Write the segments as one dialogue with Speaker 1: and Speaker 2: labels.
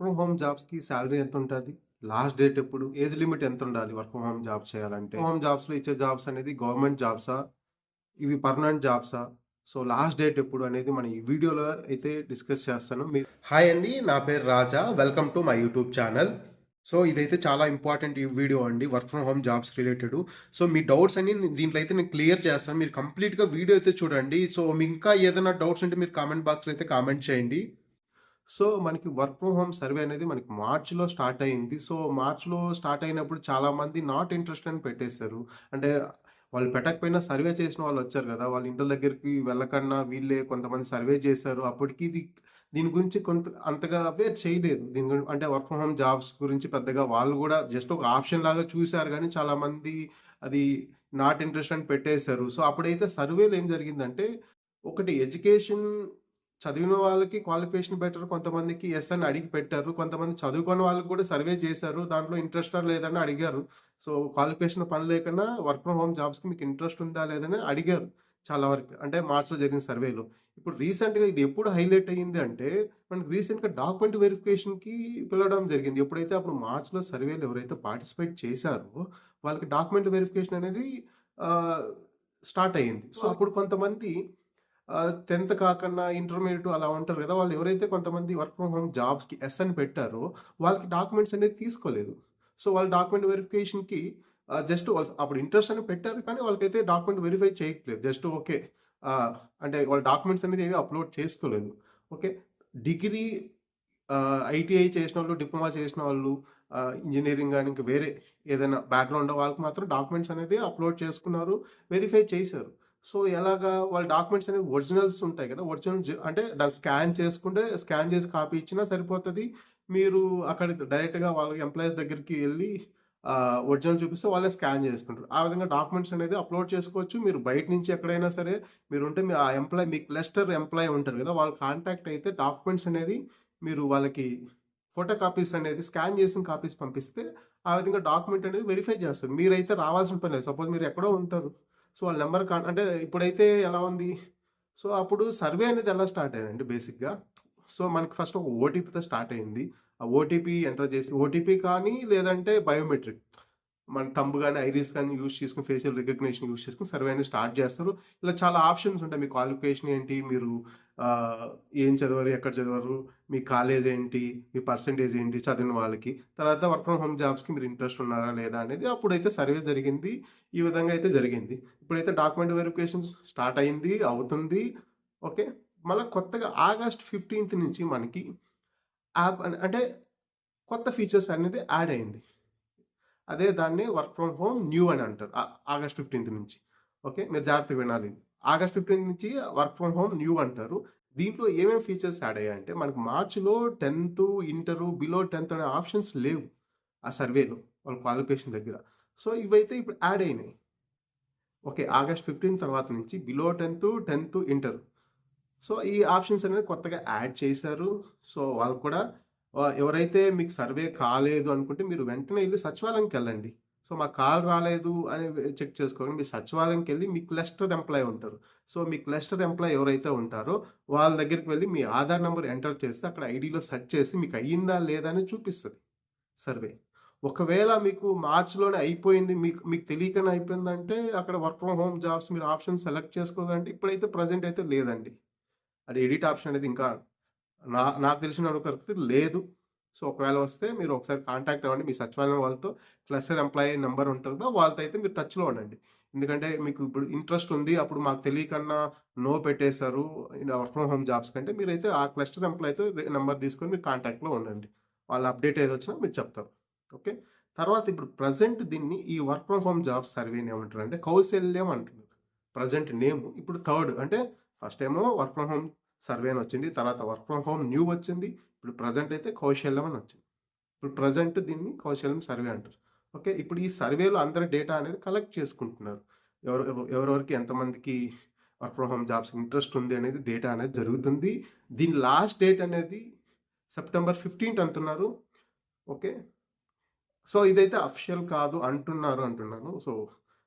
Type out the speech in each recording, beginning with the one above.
Speaker 1: From home జాబ్స్‌కి salary ఎంత ఉంటుంది లాస్ట్ డేట్ ఎప్పుడు? ఏజ్ లిమిట్ ఎంత ఉండాలి వర్క్ ఫ్రమ్ హోమ్ జాబ్ చేయాలంటే? హోమ్ జాబ్స్‌లో ఇచ్చే జాబ్స్ అనేది గవర్నమెంట్ జాబ్సా? ఇవి పర్మనెంట్ జాబ్సా? సో లాస్ట్ డేట్ ఎప్పుడు అనేది మనం ఈ వీడియోలో అయితే డిస్కస్ చేస్తాను. మీ హాయ్ అండి. నా పేరు Raja. Welcome to my YouTube channel. So ఇదైతే చాలా ఇంపార్టెంట్ ఈ వీడియో అండి. Work from home jobs related. So me doubts అన్ని దీంట్లో అయితే నేను క్లియర్ చేస్తాను. మీరు కంప్లీట్‌గా వీడియో అయితే చూడండి. సో మీకు ఇంకా ఏదైనా డౌట్స్ ఉంటే మీరు కామెంట్ బాక్స్‌లో అయితే కామెంట్ చేయండి. సో మనకి వర్క్ ఫ్రమ్ హోమ్ సర్వే అనేది మనకి మార్చ్‌లో స్టార్ట్ అయింది. సో మార్చ్‌లో స్టార్ట్ అయినప్పుడు చాలామంది నాట్ ఇంట్రెస్ట్ అని పెట్టేశారు. అంటే వాళ్ళు పెట్టకపోయినా సర్వే చేసిన వాళ్ళు వచ్చారు కదా! వాళ్ళ ఇంట్ల దగ్గరికి వెళ్ళకన్నా వీళ్ళే కొంతమంది సర్వే చేశారు. అప్పటికి ఇది దీని గురించి కొంత అంతగా అవేర్ చేయలేదు. దీని గురించి అంటే వర్క్ ఫ్రమ్ హోమ్ జాబ్స్ గురించి పెద్దగా వాళ్ళు కూడా జస్ట్ ఒక ఆప్షన్ లాగా చూశారు కానీ చాలామంది అది నాట్ ఇంట్రెస్ట్ అని పెట్టేశారు. సో అప్పుడైతే సర్వేలో ఏం జరిగిందంటే ఒకటి ఎడ్యుకేషన్ చదివిన వాళ్ళకి క్వాలిఫికేషన్ బెటర్ కొంతమందికి యెస్ అని అడిగి పెట్టారు. కొంతమంది చదువుకోని వాళ్ళకి కూడా సర్వే చేశారు. దాంట్లో ఇంట్రెస్టా లేదని అడిగారు. సో క్వాలిఫికేషన్ పని లేకుండా వర్క్ ఫ్రమ్ హోమ్ జాబ్స్‌కి మీకు ఇంట్రెస్ట్ ఉందా లేదని అడిగారు చాలా వరకు. అంటే మార్చ్‌లో జరిగిన సర్వేలో. ఇప్పుడు రీసెంట్‌గా ఇది ఎప్పుడు హైలైట్ అయ్యింది అంటే మనకి రీసెంట్‌గా డాక్యుమెంట్ వెరిఫికేషన్‌కి పిలవడం జరిగింది. ఎప్పుడైతే అప్పుడు మార్చ్‌లో సర్వేలో ఎవరైతే పార్టిసిపేట్ చేశారో వాళ్ళకి డాక్యుమెంట్ వెరిఫికేషన్ అనేది స్టార్ట్ అయ్యింది. సో అప్పుడు కొంతమంది ఆహ్, 10థ్ కాకన్నా అలా ఉంటారు కదా! వాళ్ళు ఎవరైతే కొంతమంది వర్క్ ఫ్రమ్ హోమ్ జాబ్స్‌కి ఎస్ అని పెట్టారో వాళ్ళకి డాక్యుమెంట్స్ అనేది తీసుకోలేదు. సో వాళ్ళ డాక్యుమెంట్ వెరిఫికేషన్‌కి జస్ట్ వాళ్ళు అప్పుడు ఇంట్రెస్ట్ అని పెట్టారు. కానీ వాళ్ళకైతే డాక్యుమెంట్ వెరిఫై చేయట్లేదు. Just okay. అంటే వాళ్ళ డాక్యుమెంట్స్ అనేది ఏవి అప్‌లోడ్ చేసుకోలేదు. ఓకే. డిగ్రీ ఐటీఐ చేసిన వాళ్ళు డిప్లొమా చేసిన వాళ్ళు ఇంజనీరింగ్ కానీ ఇంకా వేరే ఏదైనా బ్యాక్‌గ్రౌండ్ వాళ్ళకి మాత్రం డాక్యుమెంట్స్ అనేది అప్‌లోడ్ చేసుకున్నారు. వెరిఫై చేశారు. సో ఎలాగా వాళ్ళ డాక్యుమెంట్స్ అనేవి ఒరిజినల్స్ ఉంటాయి కదా! ఒరిజినల్ అంటే దాన్ని స్కాన్ చేసుకుంటే స్కాన్ చేసి కాపీ ఇచ్చినా సరిపోతుంది మీరు అక్కడ డైరెక్ట్‌గా వాళ్ళ ఎంప్లాయీస్ దగ్గరికి వెళ్ళి ఒరిజినల్ చూపిస్తే వాళ్ళే స్కాన్ చేసుకుంటారు. ఆ విధంగా డాక్యుమెంట్స్ అనేది అప్‌లోడ్ చేసుకోవచ్చు. మీరు బయట నుంచి ఎక్కడైనా సరే మీరుంటే మీ ఆ ఎంప్లాయీ మీ క్లస్టర్ ఎంప్లాయీ ఉంటారు కదా! వాళ్ళు కాంటాక్ట్ అయితే డాక్యుమెంట్స్ అనేది మీరు వాళ్ళకి ఫోటో కాపీస్ అనేది స్కాన్ చేసిన కాపీస్ పంపిస్తే ఆ విధంగా డాక్యుమెంట్ అనేది వెరిఫై చేస్తారు. మీరైతే రావాల్సిన పని లేదు. సపోజ్ మీరు ఎక్కడో ఉంటారు. సో వాళ్ళ నెంబర్ కా అంటే ఇప్పుడైతే ఎలా ఉంది? సో అప్పుడు సర్వే అనేది ఎలా స్టార్ట్ అయ్యిందండి బేసిక్‌గా సో మనకి ఫస్ట్ ఒక ఓటీపీతో స్టార్ట్ అయింది. ఆ ఓటీపీ ఎంటర్ చేసి ఓటీపీ కానీ లేదంటే బయోమెట్రిక్ మన థంబ్ కానీ ఐరిస్ కానీ యూజ్ చేసుకొని ఫేషియల్ రికగ్నేషన్ యూజ్ చేసుకొని సర్వే అనేది స్టార్ట్ చేస్తారు. ఇలా చాలా ఆప్షన్స్ ఉంటాయి. మీ క్వాలిఫికేషన్ ఏంటి? మీరు ఏం చదివారు? ఎక్కడ చదివారు? మీ కాలేజ్ ఏంటి? మీ పర్సెంటేజ్ ఏంటి? చదివిన వాళ్ళకి. తర్వాత వర్క్ ఫ్రమ్ హోమ్ జాబ్స్‌కి మీరు ఇంట్రెస్ట్ ఉన్నారా? లేదా? అనేది అప్పుడైతే సర్వే జరిగింది. ఈ విధంగా అయితే జరిగింది. ఇప్పుడైతే డాక్యుమెంట్ వెరిఫికేషన్ స్టార్ట్ అయింది. అవుతుంది. ఓకే. మళ్ళీ కొత్తగా ఆగస్ట్ 15థ్ నుంచి మనకి యాప్ అంటే కొత్త ఫీచర్స్ అనేది యాడ్ అయింది. అదే దాన్ని వర్క్ ఫ్రమ్ హోమ్ న్యూ అని అంటారు. ఆగస్ట్ 15థ్ నుంచి. ఓకే. మీరు జాగ్రత్తగా వినాలి. ఆగస్ట్ 15థ్ నుంచి వర్క్ ఫ్రమ్ హోమ్ న్యూ అంటారు. దీంట్లో ఏమేమి ఫీచర్స్ యాడ్ అయ్యాయంటే మనకు మార్చ్‌లో 10థ్, ఇంటరు, బిలో 10థ్ అనే ఆప్షన్స్ లేవు. ఆ సర్వేలో వాళ్ళ క్వాలిఫికేషన్ దగ్గర. సో ఇవైతే ఇప్పుడు యాడ్ అయినాయి. ఓకే. ఆగస్ట్ 15 తర్వాత నుంచి బిలో 10థ్, 10థ్, ఇంటర్. సో ఈ ఆప్షన్స్ అనేది కొత్తగా యాడ్ చేశారు. సో వాళ్ళు కూడా ఎవరైతే మీకు సర్వే కాలేదు అనుకుంటే మీరు వెంటనే వెళ్ళి సచివాలయంకి వెళ్ళండి సో మాకు కాల్ రాలేదు అని చెక్ చేసుకోకండి. మీరు సచివాలయంకెళ్ళి మీ క్లస్టర్ ఎంప్లాయ్ ఉంటారు. సో మీ క్లస్టర్ ఎంప్లాయ్ ఎవరైతే ఉంటారో వాళ్ళ దగ్గరికి వెళ్ళి మీ ఆధార్ నెంబర్ ఎంటర్ చేస్తే అక్కడ ఐడిలో సెర్చ్ చేసి మీకు అయ్యిందా లేదా అని చూపిస్తుంది సర్వే. ఒకవేళ మీకు మార్చ్‌లోనే అయిపోయింది. మీకు మీకు తెలియకనే అయిపోయిందంటే అక్కడ వర్క్ ఫ్రమ్ హోమ్ జాబ్స్ మీరు ఆప్షన్ సెలెక్ట్ చేసుకోదంటే ఇప్పుడైతే ప్రెజెంట్ అయితే లేదండి. అది ఎడిట్ ఆప్షన్ అనేది ఇంకా నా నాకు తెలిసిన వరకు లేదు. సో ఒకవేళ వస్తే మీరు ఒకసారి కాంటాక్ట్ అవ్వండి. మీ సచివాలయం వాళ్ళతో క్లస్టర్ ఎంప్లాయీ నెంబర్ ఉంటుందో వాళ్ళతో అయితే మీరు టచ్‌లో ఉండండి. ఎందుకంటే మీకు ఇప్పుడు ఇంట్రెస్ట్ ఉంది. అప్పుడు మాకు తెలియకన్నా నో పెట్టేశారు. వర్క్ ఫ్రమ్ హోమ్ జాబ్స్ కంటే మీరైతే ఆ క్లస్టర్ ఎంప్లాయీతో నెంబర్ తీసుకొని మీరు కాంటాక్ట్‌లో ఉండండి. వాళ్ళ అప్డేట్ ఏదొచ్చినా మీరు చెప్తారు. ఓకే. తర్వాత ఇప్పుడు ప్రజెంట్ దీన్ని ఈ వర్క్ ఫ్రమ్ హోమ్ జాబ్స్ సర్వేని ఏమంటారంటే కౌశల్యం అంటున్నారు. ప్రజెంట్ నేమ్ ఇప్పుడు థర్డ్ అంటే ఫస్ట్ ఏమో వర్క్ ఫ్రమ్ హోమ్ సర్వే అని వచ్చింది. తర్వాత వర్క్ ఫ్రమ్ హోమ్ న్యూ వచ్చింది. ఇప్పుడు ప్రజెంట్ అయితే కౌశల్యం అని వచ్చింది. ఇప్పుడు ప్రజెంట్ దీన్ని కౌశల్యం సర్వే అంటారు. ఓకే. ఇప్పుడు ఈ సర్వేలో అందరి డేటా అనేది కలెక్ట్ చేసుకుంటున్నారు. ఎవరు ఎవరెవరికి ఎంతమందికి work from home jobs interest ఉంది అనేది డేటా అనేది జరుగుతుంది. దీని లాస్ట్ డేట్ అనేది సెప్టెంబర్ 15థ్ అంటున్నారు. ఓకే. సో ఇదైతే అఫిషియల్ కాదు అంటున్నారు అంటున్నాను. సో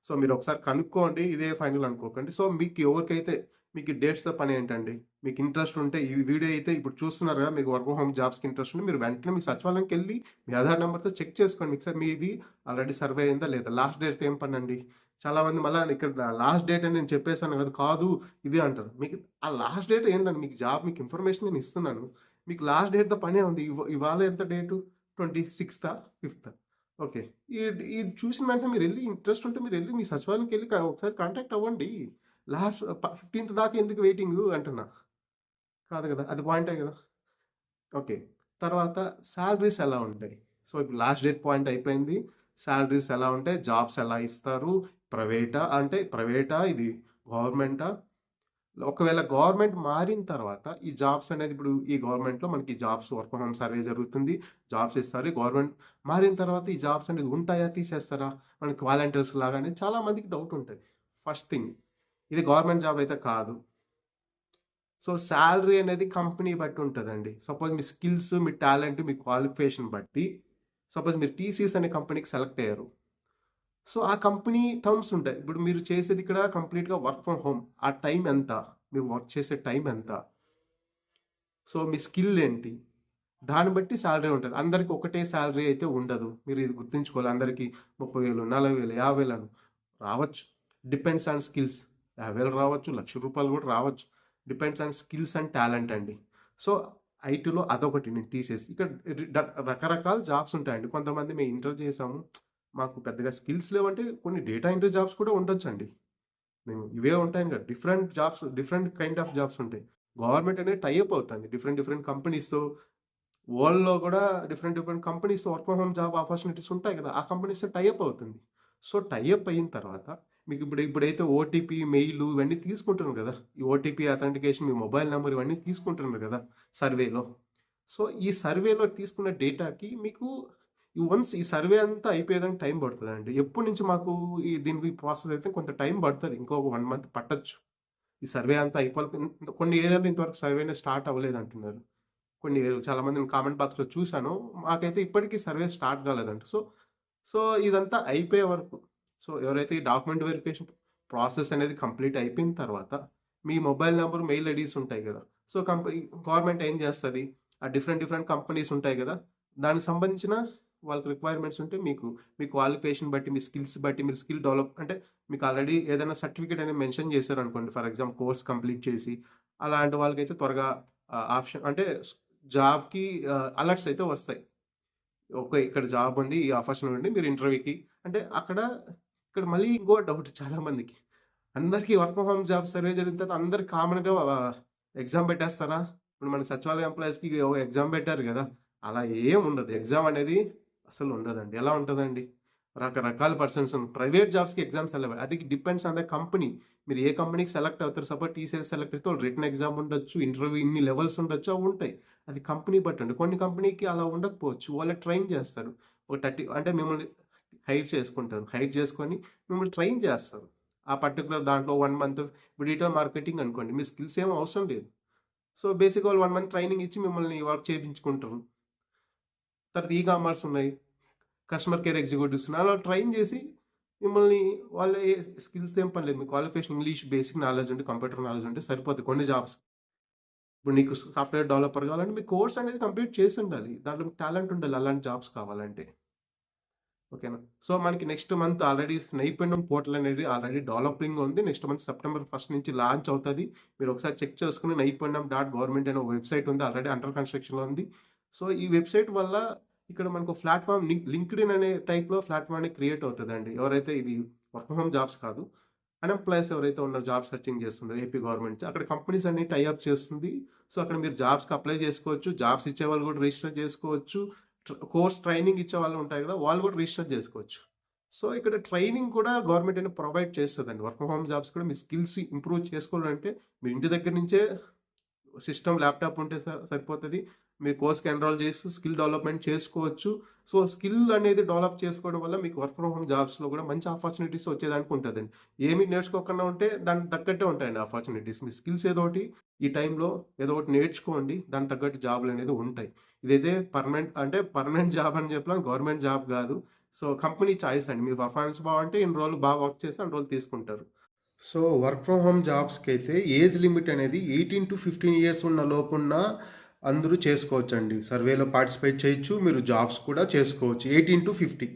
Speaker 1: సో మీరు ఒకసారి కనుక్కోండి. ఇదే ఫైనల్ అనుకోకండి. సో మీకు ఎవరికైతే మీకు డేట్స్‌తో పని ఏంటండి? మీకు ఇంట్రెస్ట్ ఉంటే ఈ వీడియో అయితే ఇప్పుడు చూస్తున్నారు కదా! మీకు వర్క్ ఫ్రమ్ హోమ్ జాబ్స్‌కి ఇంట్రెస్ట్ ఉంటే మీరు వెంటనే మీ సచివాలయంకి వెళ్ళి మీ ఆధార్ నెంబర్తో చెక్ చేసుకోండి. మీకు సార్ మీది ఆల్రెడీ సర్వే అయిందా లేదా? లాస్ట్ డేట్‌తో ఏం పని అండి చాలామంది మళ్ళీ ఇక్కడ లాస్ట్ డేట్ అని నేను చెప్పేసాను కదా! కాదు ఇది అంటారు. మీకు ఆ లాస్ట్ డేట్ ఏంటండి? మీకు జాబ్ మీకు ఇన్ఫర్మేషన్ నేను ఇస్తున్నాను. మీకు లాస్ట్ డేట్‌తో పనే ఉంది. ఇవాళ ఎంత డేటు? 26థా? 5థా? ఓకే. ఇది ఇది చూసిన వెంటనే మీరు వెళ్ళి ఇంట్రెస్ట్ ఉంటే మీరు వెళ్ళి మీ సచివాలయంకెళ్ళి వెళ్ళి ఒకసారి కాంటాక్ట్ అవ్వండి. లాస్ట్ ఫిఫ్టీన్త్ దాకా ఎందుకు వెయిటింగ్ అంటున్నా. కాదు కదా! అది పాయింటే కదా! ఓకే. తర్వాత శాలరీస్ ఎలా ఉంటాయి? సో, ఇప్పుడు లాస్ట్ డేట్ పాయింట్ అయిపోయింది. శాలరీస్ ఎలా ఉంటాయి? జాబ్స్ ఎలా ఇస్తారు? ప్రైవేటా? అంటే ప్రైవేటా? ఇది గవర్నమెంటా? ఒకవేళ గవర్నమెంట్ మారిన తర్వాత ఈ జాబ్స్ అనేది ఇప్పుడు ఈ గవర్నమెంట్‌లో మనకి jobs work from home survey జరుగుతుంది. జాబ్స్ ఇస్తారు. గవర్నమెంట్ మారిన తర్వాత ఈ జాబ్స్ అనేది ఉంటాయా? తీసేస్తారా? మనకి వాలంటీర్స్ లాగానే చాలా మందికి డౌట్ ఉంటుంది ఫస్ట్ థింగ్. ఇది గవర్నమెంట్ జాబ్ అయితే కాదు. సో, శాలరీ అనేది కంపెనీ బట్టి ఉంటుందండి సపోజ్ మీ స్కిల్స్, మీ టాలెంట్, మీ క్వాలిఫికేషన్ బట్టి సపోజ్ మీరు టీసీఎస్ అనే కంపెనీకి సెలెక్ట్ అయ్యారు. సో, ఆ కంపెనీ టర్మ్స్ ఉంటాయి. ఇప్పుడు మీరు చేసేది ఇక్కడ కంప్లీట్‌గా వర్క్ ఫ్రమ్ హోమ్. ఆ టైం ఎంత? మీరు వర్క్ చేసే టైం ఎంత? సో, మీ స్కిల్ ఏంటి? దాన్ని బట్టి శాలరీ ఉంటుంది అందరికీ ఒకటే శాలరీ అయితే ఉండదు. మీరు ఇది గుర్తుంచుకోవాలి. అందరికీ ముప్పై వేలు నలభై వేలు యాభై వేలను రావచ్చు. Depends on skills. 50,000 రావచ్చు. లక్ష రూపాయలు కూడా రావచ్చు. Depends on skills and talent అండి. సో, ఐటీలో అదొకటి నేను టీసీఎస్. ఇక్కడ రకరకాల జాబ్స్ ఉంటాయండి. కొంతమంది మేము ఇంటర్ చేసాము. మాకు పెద్దగా స్కిల్స్ లేవంటే కొన్ని డేటా ఎంట్రీ జాబ్స్ కూడా ఉండొచ్చండి. మేము ఇవే ఉంటాయి కదా different jobs different kind of jobs ఉంటాయి. గవర్నమెంట్ అనేది టైఅప్ అవుతుంది. డిఫరెంట్ డిఫరెంట్ కంపెనీస్‌తో వరల్డ్‌లో కూడా different different కంపెనీస్‌తో work from home job opportunities ఉంటాయి కదా! ఆ కంపెనీస్‌తో టైఅప్ అవుతుంది. సో, టైఅప్ అయిన తర్వాత మీకు ఇప్పుడు ఇప్పుడైతే ఓటీపీ, మెయిల్ ఇవన్నీ తీసుకుంటున్నారు కదా! ఈ ఓటీపీ అథెంటికేషన్ మీ మొబైల్ నెంబర్ ఇవన్నీ తీసుకుంటున్నారు కదా! సర్వేలో. సో, ఈ సర్వేలో తీసుకున్న డేటాకి మీకు ఈ వన్స్ ఈ సర్వే అంతా అయిపోయేదానికి టైం పడతదండి. ఎప్పటి నుంచి మాకు ఈ దీనికి ప్రాసెస్ అయితే కొంత టైం పడుతుంది ఇంకొక వన్ మంత్ పట్టచ్చు ఈ సర్వే అంతా అయిపోవాలి. కొన్ని ఏరియాలో ఇంతవరకు సర్వేనే స్టార్ట్ అవ్వలేదు అంటున్నారు కొన్ని ఏరియాలో చాలామంది నేను కామెంట్ బాక్స్‌లో చూశాను మాకైతే ఇప్పటికీ సర్వే స్టార్ట్ కాలేదంట. సో, సో, ఇదంతా అయిపోయే వరకు సో, ఎవరైతే ఈ డాక్యుమెంట్ వెరిఫికేషన్ ప్రాసెస్ అనేది కంప్లీట్ అయిపోయిన తర్వాత మీ మొబైల్ నెంబర్ మెయిల్ ఐడీస్ ఉంటాయి కదా! సో, కంపెనీ గవర్నమెంట్ ఏం చేస్తుంది ఆ డిఫరెంట్ డిఫరెంట్ కంపెనీస్ ఉంటాయి కదా! దానికి సంబంధించిన వాళ్ళకి రిక్వైర్మెంట్స్ ఉంటే మీకు మీ క్వాలిఫికేషన్ బట్టి, మీ స్కిల్స్ బట్టి మీరు స్కిల్ డెవలప్ అంటే మీకు ఆల్రెడీ ఏదైనా సర్టిఫికేట్ అనేది మెన్షన్ చేశారు అనుకోండి ఫర్ ఎగ్జాంపుల్ కోర్స్ కంప్లీట్ చేసి అలాంటి వాళ్ళకైతే త్వరగా ఆప్షన్ అంటే జాబ్‌కి అలర్ట్స్ అయితే వస్తాయి. ఓకే. ఇక్కడ జాబ్ ఉంది. ఈ ఆపర్చునిటీ ఉంది. మీరు ఇంటర్వ్యూకి అంటే అక్కడ ఇక్కడ మళ్ళీ ఇంకో డౌట్ చాలా మందికి. Work from home job survey జరిగిన తర్వాత అందరికి కామన్‌గా ఎగ్జామ్ పెట్టేస్తారా? ఇప్పుడు మన సచివాలయ ఎంప్లాయీస్‌కి ఎగ్జామ్ పెట్టారు కదా! అలా ఏం ఉండదు. ఎగ్జామ్ అనేది అసలు ఉండదండి. ఎలా ఉంటుందండి రకరకాల పర్సన్స్ ప్రైవేట్ జాబ్స్‌కి ఎగ్జామ్స్ ఎలా అది డిపెండ్స్ ఆన్ ద కంపెనీ. మీరు ఏ కంపెనీకి సెలెక్ట్ అవుతారు. సపోజ్ టీసీఎస్ సెలెక్ట్ అయితే రిటర్న్ ఎగ్జామ్ ఉండొచ్చు. ఇంటర్వ్యూ ఇన్ని లెవెల్స్ ఉండొచ్చు. అవి ఉంటాయి. అది కంపెనీ బట్టి అండి. కొన్ని కంపెనీకి అలా ఉండకపోవచ్చు. వాళ్ళు ట్రైన్ చేస్తారు. ఒక 30 అంటే మిమ్మల్ని హైర్ చేసుకుంటారు. హైర్ చేసుకొని మిమ్మల్ని ట్రైన్ చేస్తారు. ఆ పర్టికులర్ దాంట్లో వన్ మంత్ ఇప్పుడు డిజిటల్ మార్కెటింగ్ అనుకోండి. మీ స్కిల్స్ ఏమి అవసరం లేదు. సో, బేసిక్ వాళ్ళు వన్ మంత్ ట్రైనింగ్ ఇచ్చి మిమ్మల్ని వర్క్ చేయించుకుంటారు తర్వాత ఈ కామర్స్ ఉన్నాయి. కస్టమర్ కేర్ ఎగ్జిక్యూటివ్స్ ఉన్నాయి. అలా ట్రైన్ చేసి మిమ్మల్ని వాళ్ళ స్కిల్స్ ఏం పని లేదు. మీ క్వాలిఫికేషన్ ఇంగ్లీష్ బేసిక్ నాలెడ్జ్ ఉంటే, కంప్యూటర్ నాలెడ్జ్ ఉంటే సరిపోతుంది కొన్ని జాబ్స్. ఇప్పుడు నీకు సాఫ్ట్‌వేర్ డెవలపర్ కావాలంటే మీ కోర్స్ అనేది కంప్లీట్ చేసి ఉండాలి. దాంట్లో టాలెంట్ ఉండాలి. అలాంటి జాబ్స్ కావాలంటే. ఓకేనా? సో, మనకి next month already Naipunyam portal అనేది ఆల్రెడీ డెవలపింగ్ ఉంది. నెక్స్ట్ మంత్ సెప్టెంబర్ ఫస్ట్ నుంచి లాంచ్ అవుతుంది మీరు ఒకసారి చెక్ చేసుకుని నైపుణ్యం డాట్ గవర్నమెంట్ అనే వెబ్‌సైట్ ఉంది. ఆల్రెడీ అండర్ కన్‌స్ట్రక్షన్‌లో ఉంది. సో, ఈ వెబ్‌సైట్ వల్ల ఇక్కడ మనకు ప్లాట్ఫామ్ లింక్డ్ ఇన్ అనే టైప్‌లో ప్లాట్ఫామ్ అనేది క్రియేట్ అవుతుందండి ఎవరైతే ఇది వర్క్ ఫ్రమ్ హోమ్ జాబ్స్ కాదు. అన్‌ఎంప్లాయీస్ ఎవరైతే ఉన్నారో జాబ్ సెర్చింగ్ చేస్తున్నారు ఏపీ గవర్నమెంట్ అక్కడ కంపెనీస్ అన్ని టైఅప్ చేస్తుంది. సో, అక్కడ మీరు జాబ్స్‌కి అప్లై చేసుకోవచ్చు. జాబ్స్ ఇచ్చేవాళ్ళు కూడా రిజిస్టర్ చేసుకోవచ్చు. కోర్స్ ట్రైనింగ్ ఇచ్చే వాళ్ళు ఉంటాయి కదా! వాళ్ళు కూడా రిజిస్టర్ చేసుకోవచ్చు. సో, ఇక్కడ ట్రైనింగ్ కూడా గవర్నమెంట్ అనేది ప్రొవైడ్ చేస్తుందండి వర్క్ ఫ్రమ్ హోమ్ జాబ్స్ కూడా మీ స్కిల్స్ ఇంప్రూవ్ చేసుకోవాలంటే మీ ఇంటి దగ్గర నుంచే సిస్టమ్, ల్యాప్‌టాప్ ఉంటే సరిపోతుంది మీ కోర్స్‌కి ఎన్రోల్ చేసి స్కిల్ డెవలప్‌మెంట్ చేసుకోవచ్చు. సో, స్కిల్ అనేది డెవలప్ చేసుకోవడం వల్ల మీకు వర్క్ ఫ్రమ్ హోమ్ జాబ్స్‌లో కూడా మంచి ఆపర్చునిటీస్ వచ్చేదానికి ఉంటుందండి ఏమి నేర్చుకోకుండా ఉంటే దానికి తగ్గట్టే ఉంటాయండి ఆపర్చునిటీస్. మీ స్కిల్స్ ఏదో ఒకటి ఈ టైంలో ఏదో ఒకటి నేర్చుకోండి. దానికి తగ్గట్టు జాబ్‌లు అనేది ఉంటాయి. ఇదైతే పర్మనెంట్ అంటే పర్మనెంట్ జాబ్ అని చెప్పలేం. గవర్నమెంట్ జాబ్ కాదు. సో, కంపెనీ చాయిస్ అండి. మీ పర్ఫార్మెన్స్ బాగుంటే ఇన్ని రోజులు బాగా వర్క్ చేసి అన్ని రోజులు తీసుకుంటారు. సో వర్క్ ఫ్రమ్ హోమ్ జాబ్స్కి అయితే ఏజ్ లిమిట్ అనేది ఎయిటీన్ టు ఫిఫ్టీన్ ఇయర్స్ ఉన్న లోపున్న అందరూ చేసుకోవచ్చండి. సర్వేలో పార్టిసిపేట్ చేయొచ్చు మీరు జాబ్స్ కూడా చేసుకోవచ్చు. Eighteen to fifty.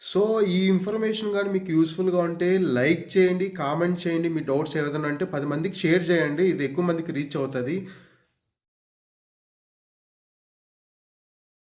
Speaker 1: సో ఈ ఇన్ఫర్మేషన్ కానీ మీకు యూస్ఫుల్గా ఉంటే లైక్ చేయండి కామెంట్ చేయండి. మీ డౌట్స్ ఏదైనా అంటే పది మందికి షేర్ చేయండి. ఇది ఎక్కువ మందికి రీచ్ అవుతుంది.